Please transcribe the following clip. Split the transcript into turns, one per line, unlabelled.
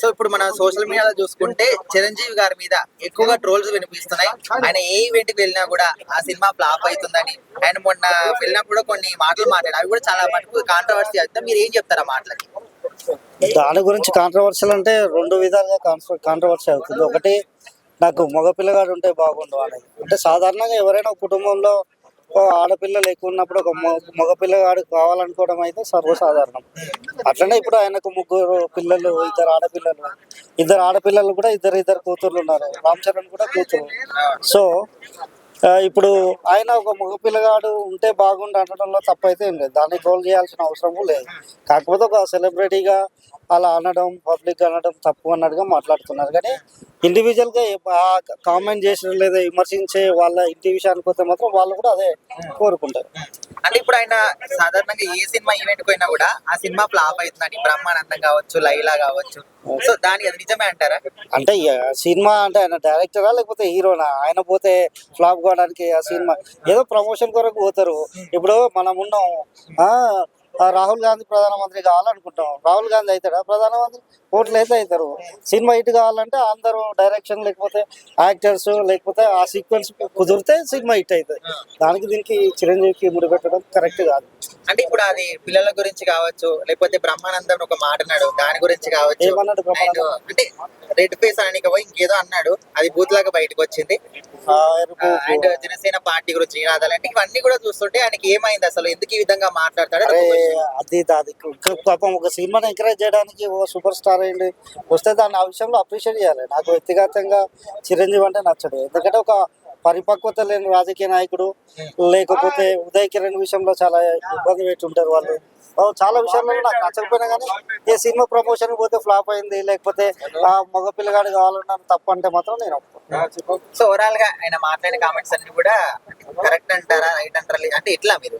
So ఇప్పుడు మనం social మీడియాలో చూసుకుంటే చిరంజీవి గారి మీద ఎక్కువగా ట్రోల్స్ వినిపిస్తున్నాయి. ఆయన ఏ ఈవెంట్కి వెళ్ళినా కూడా ఆ సినిమా ఫ్లాప్ అవుతుందని. ఆయన మొన్న వెళ్ళినప్పుడు కూడా కొన్ని మాటలు మాట్లాడారు. అవి కూడా చాలా మటుకు కాంట్రవర్సీ అవుతుంది మీరు ఏం చెప్తారు ఆ మాటలకి?
దాని గురించి కాంట్రవర్షియల్ అంటే రెండు విధాలుగా కాంట్రవర్సీ అవుతుంది. ఒకటి నాకు మగపిల్లగాడు ఉంటే బాగుండు అనేది అంటే సాధారణంగా ఎవరైనా కుటుంబంలో ఓ ఎక్కువ ఉన్నప్పుడు ఒక మొ- మగ కావాలనుకోవడం అయితే సర్వసాధారణం. అట్లనే ఇప్పుడు ఆయనకు ముగ్గురు పిల్లలు ఇద్దరు ఆడపిల్లలు ఇద్దరు ఆడపిల్లలు కూడా ఇద్దరు ఇద్దరు కూతుర్లు ఉన్నారు. రామ్ చరణ్ కూడా కూతురు. సో ఇప్పుడు ఆయన ఒక మగ పిల్లగాడు ఉంటే బాగుండు అనడంలో తప్పైతే ఏం లేదు. దాన్ని గోల్ చేయాల్సిన అవసరం లేదు. కాకపోతే ఒక సెలబ్రిటీగా అలా అనడం పబ్లిక్ అనడం తప్పు అన్నట్టుగా మాట్లాడుతున్నారు. కానీ ఇండివిజువల్గా కామెంట్ చేసిన లేదా విమర్శించే వాళ్ళ ఇంటి విషయానికి వస్తే మాత్రం వాళ్ళు కూడా అదే కోరుకుంటారు.
అంటే ఇప్పుడు ఆయన సాధారణంగా ఏ సినిమా ఈవెంట్ పోయినా కూడా ఆ సినిమా ఫ్లాప్ అవుతుందని బ్రహ్మానందం కావచ్చు లైలా కావచ్చు. సో దానికి అది నిజమే అంటారా?
అంటే ఇక సినిమా అంటే ఆయన డైరెక్టరా లేకపోతే హీరోనా ఆయన పోతే ఫ్లాప్ కావడానికి ఆ సినిమా ఏదో ప్రమోషన్ కొరకు పోతారు. ఇప్పుడు మనం ఉన్నాం. ఆ రాహుల్ గాంధీ ప్రధానమంత్రి కావాలనుకుంటాం రాహుల్ గాంధీ అవుతాడా? ప్రధానమంత్రి ఓట్లు అయితే అవుతారు. సినిమా హిట్ కావాలంటే అందరూ డైరెక్షన్ లేకపోతే యాక్టర్స్ లేకపోతే ఆ సీక్వెన్స్ కుదిరితే సినిమా హిట్ అవుతుంది దానికి దీనికి చిరంజీవికి ముడిపెట్టడం కరెక్ట్ కాదు.
అంటే ఇప్పుడు అది పిల్లల గురించి కావచ్చు లేకపోతే బ్రహ్మానందం ఒక మాట అన్నాడు దాని గురించి కావచ్చు. అంటే రెడ్ ఫేస్ అని ఇంకేదో అన్నాడు అది బూత్ లాగా బయటకు వచ్చింది. అండ్ జనసేన పార్టీ గురించి నినాదాలు అంటే ఇవన్నీ కూడా చూస్తుంటే ఆయనకి ఏమైంది అసలు? ఎందుకు ఈ విధంగా మాట్లాడతాడు?
అది పాపం ఒక సినిమాని ఎంకరేజ్ చేయడానికి ఓ సూపర్ స్టార్ అయ్యింది వస్తే దాన్ని ఆ విషయంలో అప్రిషియేట్ చేయాలి. నాకు వ్యక్తిగతంగా చిరంజీవి అంటే నచ్చడు. ఎందుకంటే ఒక పరిపక్వత లేని రాజకీయ నాయకుడు లేకపోతే ఉదయ్ కిరణ్ విషయంలో చాలా ఇబ్బంది పెట్టుంటారు వాళ్ళు చాలా విషయాల్లో నాకు నచ్చకపోయినా కానీ ఏ సినిమా ప్రమోషన్ పోతే ఫ్లాప్ అయింది లేకపోతే ఆ మగ పిల్లగాడు కావాలన్నారు తప్పు అంటే మాత్రం నేను.
సో ఓవరాల్గా ఆయన మాట్లాడిన కామెంట్స్ అన్ని కూడా కరెక్ట్ అంటారా రైట్ అంటారా? అంటే ఎట్లా మీరు